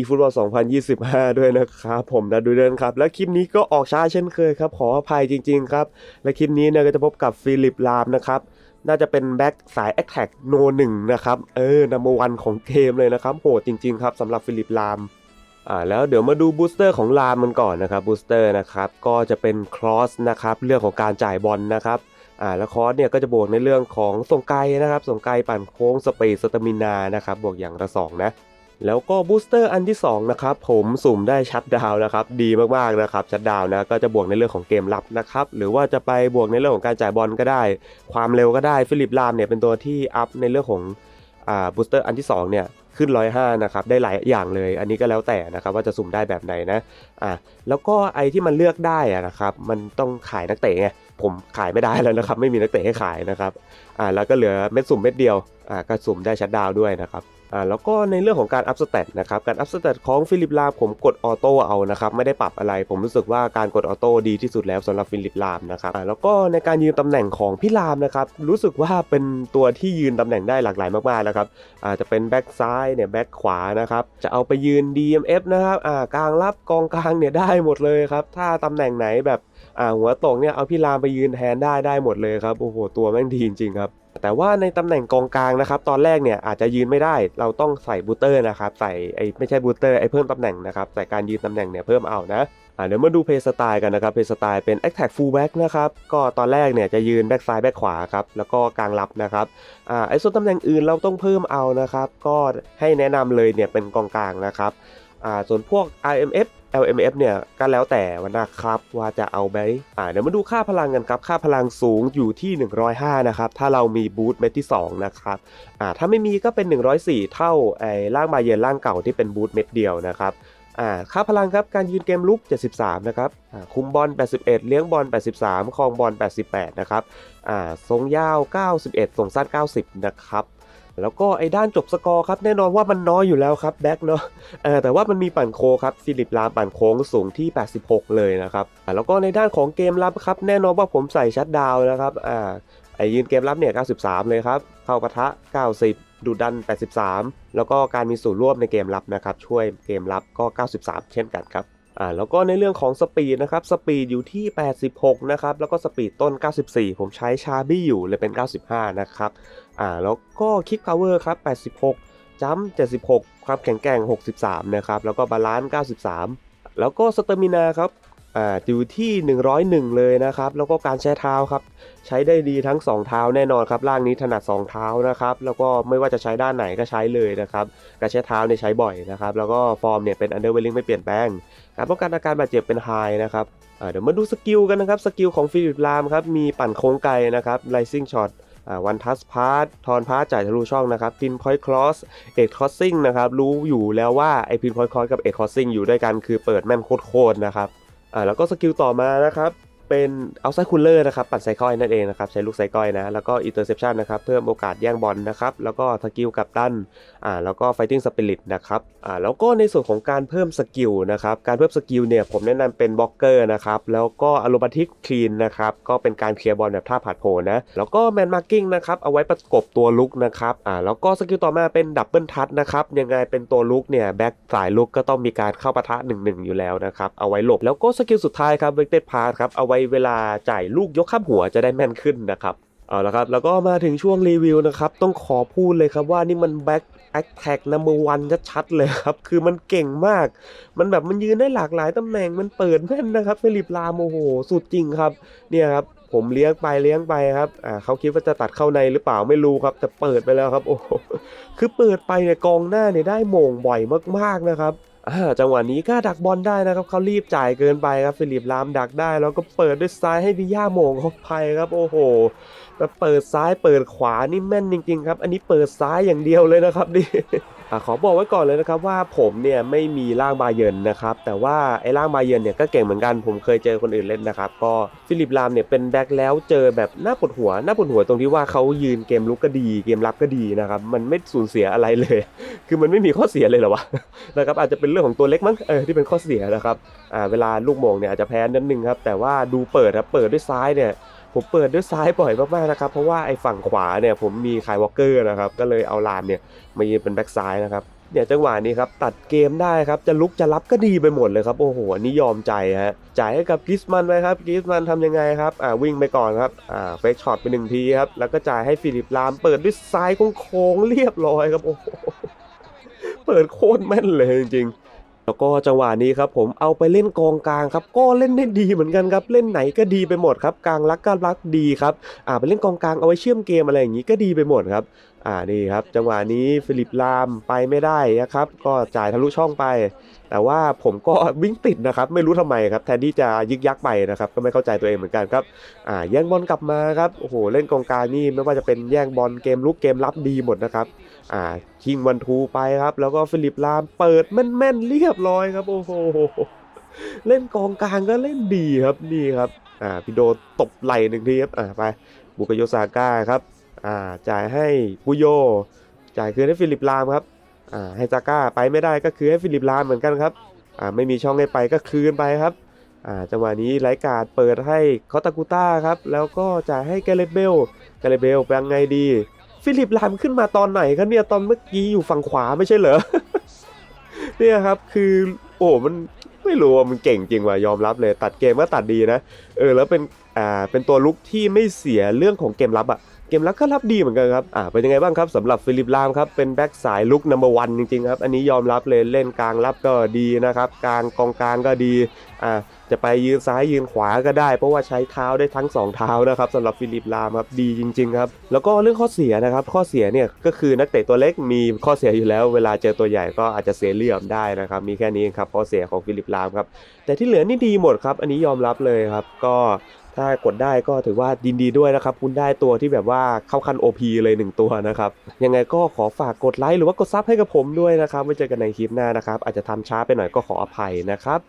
อีฟุตบอล2025 ด้วยนะครับผมนะดูเดินครับ และคลิปนี้ก็ออกช้าเช่นเคยครับขออภัยจริงๆครับ และคลิปนี้เนี่ยก็จะพบกับฟิลิปลามนะครับน่าจะเป็นแบ็กสายแอคแท็กโนหนึ่งนะครับ เออนัมเบอร์วันของเกมเลยนะครับ โหดจริงๆครับสำหรับฟิลิปลามอ่าแล้วเดี๋ยวมาดูบูสเตอร์ของลามมันก่อนนะครับบูสเตอร์นะครับก็จะเป็นครอสนะครับเรื่องของการจ่ายบอลนะครับอ่าแล้วครอสเนี่ยก็จะบวกในเรื่องของส่งไกลนะครับส่งไกลปั่นโค้งสเปซสตามินานะครับบวกอย่างละสองนะ แล้วก็บูสเตอร์อันที่สองนะครับผมสุ่มได้ชัดดาวนะครับดีมากๆนะครับชัดดาวนะก็จะบวกในเรื่องของเกมรับนะครับหรือว่าจะไปบวกในเรื่องของการจ่ายบอลก็ได้ ความเร็วก็ได้ฟิลิปลามเนี่ยเป็นตัวที่อัพในเรื่องของอ่าบูสเตอร์อันที่2เนี่ยขึ้น 105 นะครับ ได้หลายอย่างเลย อันนี้ก็แล้วแต่นะครับว่าจะสุ่มได้แบบไหนนะ อ่าแล้วก็ไอที่มันเลือกได้อะนะครับ มันต้องขายนักเตะไง ผมขายไม่ได้แล้วนะครับ ไม่มีนักเตะให้ขายนะครับ อ่าแล้วก็เหลือเม็ดสุ่มเม็ดเดียว อ่าก็สุ่มได้ชัดดาวด้วยนะครับ อ่าแล้วก็ในเรื่องของการอัพสเตตนะครับการอัพสเตตของฟิลิปลามผมกดออโต้เอานะครับไม่ได้ปรับอะไร ผมรู้สึกว่าการกดออโต้ดีที่สุดแล้วสำหรับฟิลิปลามนะครับอ่าแล้วก็ในการยืนตำแหน่งของพี่ลามนะครับรู้สึกว่าเป็นตัวที่ยืนตำแหน่งได้หลากหลายมากๆนะครับอาจจะเป็นแบ็กซ้ายเนี่ยแบ็กขวานะครับจะเอาไปยืน DMF นะครับอ่ากลางรับกองกลางเนี่ยได้หมดเลยครับถ้าตำแหน่งไหนแบบอ่าหัวตกเนี่ยเอาพี่รามไปยืนแทนได้ได้หมดเลยครับโอ้โหตัวแม่งดีจริงๆครับแต่ว่าในตำแหน่งกองกลางนะครับตอนแรกเนี่ยอาจจะยืนไม่ได้เราต้องใส่บูเตอร์นะครับใส่ไอ้ไม่ใช่บูเตอร์ไอ้เพิ่มตำแหน่งนะครับใส่การยืนตำแหน่งเนี่ยเพิ่มเอานะอ่าเดี๋ยวมาดูเพย์สไตล์กันนะครับเพย์สไตล์เป็น Attack Full Back นะครับก็ตอนแรกเนี่ยจะยืนแบ็กซ้ายแบ็กขวาครับแล้วก็กลางรับนะครับอ่าไอ้ส่วนตำแหน่งอื่นเราต้องเพิ่มเอานะครับก็ให้แนะนำเลยเนี่ยเป็นกองกลางนะครับอ่าส่วนพวก RMF LMF เนี่ยก็แล้วแต่วันนะครับว่าจะเอาไหมอ่าเดี๋ยวมาดูค่าพลังกันครับ ค่าพลังสูงอยู่ที่ 105 นะครับ ถ้าเรามีบูทเม็ดที่ 2 นะครับอ่าถ้าไม่มีก็เป็น 104 เท่าไอ้ร่างบาเยนร่างเก่าที่เป็นบูทเม็ดเดียวนะครับอ่าค่าพลังครับ การยืนเกมลุก 73 นะครับอ่าคุมบอล 81 เลี้ยงบอล 83ครองบอล 88 นะครับอ่าทรงยาว 91ทรงสั้น 90 นะครับ แล้วก็ไอ้ด้านจบสกอร์ครับแน่นอนว่ามันน้อยอยู่แล้วครับแบ็กเนาะแต่ว่ามันมีปั่นโค้ครับฟิลิปลามปั่นโค้งสูงที่ 86 เลยนะครับแล้วก็ในด้านของเกมรับครับแน่นอนว่าผมใส่ชัดดาวน์นะครับอ่าไอ้ยืนเกมรับเนี่ย 93 เลยครับ เข้าปะทะ 90 ดูดัน 83 แล้วก็การมีส่วนร่วมในเกมรับนะครับ ช่วยเกมรับก็ 93 เช่นกันครับ อ่าแล้วก็ในเรื่องของสปีดนะครับสปีดอยู่ที่ 86 นะครับ แล้วก็สปีดต้น 94 ผมใช้ชาบี้อยู่เลยเป็น 95 นะครับอ่าแล้วก็คิปพาวเวอร์ครับ 86จัมป์76ครับแข็งแกร่ง 63 นะครับ แล้วก็บาลานซ์ 93 แล้วก็สเตอร์มินาครับ อ่าอยู่ที่ 101 เลยนะครับ แล้วก็การใช้เท้าครับ ใช้ได้ดีทั้ง 2 เท้าแน่นอนครับ ร่างนี้ถนัด 2 เท้านะครับ แล้วก็ไม่ว่าจะใช้ด้านไหนก็ใช้เลยนะครับ การใช้เท้าเนี่ยใช้บ่อยนะครับ แล้วก็ฟอร์มเนี่ยเป็นอันเดอร์เวลลิงไม่เปลี่ยนแปลง การป้องกันอาการบาดเจ็บเป็นไฮนะครับอ่าเดี๋ยวมาดูสกิลกันนะครับ สกิลของฟิลิปลามครับ มีปั่นโค้งไกลนะครับ rising shot อ่าวันทัสพาร์ททอนพาร์ทจ่ายทะลุช่องนะครับพินพอยต์คลอสเอ็ดคอสซิ่งนะครับ รู้อยู่แล้วว่าไอพินพอยต์คลอสกับเอ็ดคอสซิ่งอยู่ด้วยกันคือเปิดแม่นโคตรๆนะครับ อ่าแล้วก็สกิลต่อมานะครับ เป็นเอาไซคูลเลอร์นะครับ ปัดไซคอยนั่นเองนะครับ ใช้ลูกไซคอยนะ แล้วก็อินเตอร์เซปชันนะครับ เพิ่มโอกาสแย่งบอลนะครับ แล้วก็สกิลกับดันอ่าแล้วก็ไฟติ้งสปิริตนะครับอ่าแล้วก็ในส่วนของการเพิ่มสกิลนะครับ การเพิ่มสกิลเนี่ยผมแนะนำเป็นบล็อกเกอร์นะครับ แล้วก็อโ b บ t ติกคลีนนะครับ ก็เป็นการเคลียร์บอลแบบท่าผัดโผนะ แล้วก็แมนมาร์กิ้งนะครับ เอาไว้ประกบตัวลุกนะครับอ่าแล้วก็สกิลต่อมาเป็นดับเบิลทัชนะครับ ยังไงเป็นตัวลุกเนี่ยแบ็กสายลุกก็ต้องมีการเข้าปะทะ1-1อยู่แล้วนะครับ เอาไว้หลบ แล้วก็สกิลสุดท้ายครับเวกเต d พาสครับ เอาไว้เวลาจ่ายลูกยกข้ามหัวจะได้แม่นขึ้นนะครับเอาละครับแล้วก็มาถึงช่วงรีวิวนะครับต้องขอพูดเลยครับว่านี่มันแบ็กแอคแท็กนัมเบอร์วันชัดๆเลยครับ คือมันเก่งมาก มันแบบมันยืนได้หลากหลายตำแหน่งมันเปิดแม่นนะครับฟิลิปลามโอ้โหสุดจริงครับ เนี่ยครับผมเลี้ยงไปเลี้ยงไปครับอ่าเขาคิดว่าจะตัดเข้าในหรือเปล่าไม่รู้ครับ แต่เปิดไปแล้วครับโอ้โหคือเปิดไปเนี่ยกองหน้าเนี่ยได้โมงบ่อยมากๆนะครับ จังหวะนี้ก็ดักบอลได้นะครับเขารีบจ่ายเกินไปครับฟิลิปลามดักได้ แล้วก็เปิดด้วยซ้ายให้วิย่าโมงเข้าไปครับโอ้โห แต่เปิดซ้ายเปิดขวานี่แม่นจริง ๆ ครับ อันนี้เปิดซ้ายอย่างเดียวเลยนะครับนี่ขอบอกไว้ก่อนเลยนะครับว่าผมเนี่ยไม่มีร่างบาเยินนะครับแต่ว่าไอ้ร่างบาเยินเนี่ยก็เก่งเหมือนกันผมเคยเจอคนอื่นเล่นนะครับก็ฟิลิปลามเนี่ยเป็นแบ็คแล้วเจอแบบหน้าปวดหัวหน้าปวดหัวตรงที่ว่าเขายืนเกมลุกก็ดี เกมรับก็ดีนะครับมันไม่สูญเสียอะไรเลย คือมันไม่มีข้อเสียเลยหรอวะนะครับอาจจะเป็นเรื่องของตัวเล็กมั้งเออที่เป็นข้อเสียนะครับอ่าเวลาลูกโมงเนี่ยอาจจะแพ้นิดนึงครับแต่ว่าดูเปิดครับเปิดด้วยซ้ายเนี่ย ผมเปิดด้วยซ้ายบ่อยมากๆนะครับเพราะว่าไอ้ฝั่งขวาเนี่ยผมมีคายวอลเกอร์นะครับก็เลยเอาลามเนี่ยมายืนเป็นแบ็คซ้ายนะครับเนี่ยจังหวะนี้ครับตัดเกมได้ครับจะลุกจะรับก็ดีไปหมดเลยครับโอ้โหอันนี่ยอมใจฮะจ่ายให้กับกิสมันไปครับกิสมันทำยังไงครับอ่าวิ่งไปก่อนครับอ่าเฟกช็อตไปหนึ่งทีครับแล้วก็จ่ายให้ฟิลิปลามเปิดด้วยซ้ายโค้งๆเรียบร้อยครับโอ้โหเปิดโคตรแม่นเลยจริง แล้วก็จังหวะนี้ครับผมเอาไปเล่นกองกลางครับก็เล่นได้ดีเหมือนกันครับเล่นไหนก็ดีไปหมดครับกลางรักก็รักดีครับอ่าไปเล่นกองกลางเอาไว้เชื่อมเกมอะไรอย่างนี้ก็ดีไปหมดครับ อ่านี่ครับ จังหวะนี้ฟิลิปลามไปไม่ได้นะครับ ก็จ่ายทะลุช่องไป แต่ว่าผมก็วิ่งติดนะครับ ไม่รู้ทำไมครับ แทนที่จะยึกยักไปนะครับ ก็ไม่เข้าใจตัวเองเหมือนกันครับอ่าแย่งบอลกลับมาครับโอ้โหเล่นกองกลางนี่ไม่ว่าจะเป็นแย่งบอลเกมลุกเกมรับดีหมดนะครับอ่าคิงวันทูไปครับ แล้วก็ฟิลิปลามเปิดแม่นๆเรียบร้อยครับโอ้โหเล่นกองกลางก็เล่นดีครับนี่ครับอ่าพี่โดตบไหล่หนึ่งทีครับอ่าไปบุกโยซาก้าครับ อ่าจ่ายให้ปุโย จ่ายคืนให้ฟิลิปลามครับอ่าให้ซาก้าไปไม่ได้ก็คือให้ฟิลิปลามเหมือนกันครับอ่าไม่มีช่องให้ไปก็คืนไปครับอ่าจังหวะนี้ไลกาดเปิดให้คอตากุต้าครับแล้วก็จ่ายให้แกเรเบลแกเรเบลไปยังไงดี ฟิลิปลามขึ้นมาตอนไหนครับเนี่ยตอนเมื่อกี้อยู่ฝั่งขวาไม่ใช่เหรอเนี่ยครับคือโอ้มันไม่รู้ว่ามันเก่งจริงว่ะยอมรับเลย ตัดเกมก็ตัดดีนะ เออแล้วเป็น อ่าเป็นตัวลุกที่ไม่เสียเรื่องของเกมรับอะเกมรับก็รับดีเหมือนกันครับอ่าเป็นยังไงบ้างครับสำหรับฟิลิปลามครับเป็นแบ็กสายลุกนัมเบอร์วันจริงๆครับอันนี้ยอมรับเลยเล่นกลางรับก็ดีนะครับกลางกองกลางก็ดีอ่าจะไปยืนซ้ายยืนขวาก็ได้ เพราะว่าใช้เท้าได้ทั้ง 2 เท้านะครับสำหรับฟิลิปลามครับดีจริงๆครับแล้วก็เรื่องข้อเสียนะครับข้อเสียเนี่ยก็คือนักเตะตัวเล็กมีข้อเสียอยู่แล้ว เวลาเจอตัวใหญ่ก็อาจจะเสียเหลี่ยมได้นะครับมีแค่นี้ครับข้อเสียของฟิลิปลามครับแต่ที่เหลือนี่ดีหมดครับอันนี้ยอมรับเลยครับก็ ถ้ากดได้ก็ถือว่ายินดีด้วยนะครับ คุณได้ตัวที่แบบว่าเข้าคัน OP เลยหนึ่งตัวนะครับ ยังไงก็ขอฝากกดไลค์หรือว่ากดซับให้กับผมด้วยนะครับไว้เจอกันในคลิปหน้านะครับ อาจจะทำช้าไปหน่อยก็ขออภัยนะครับ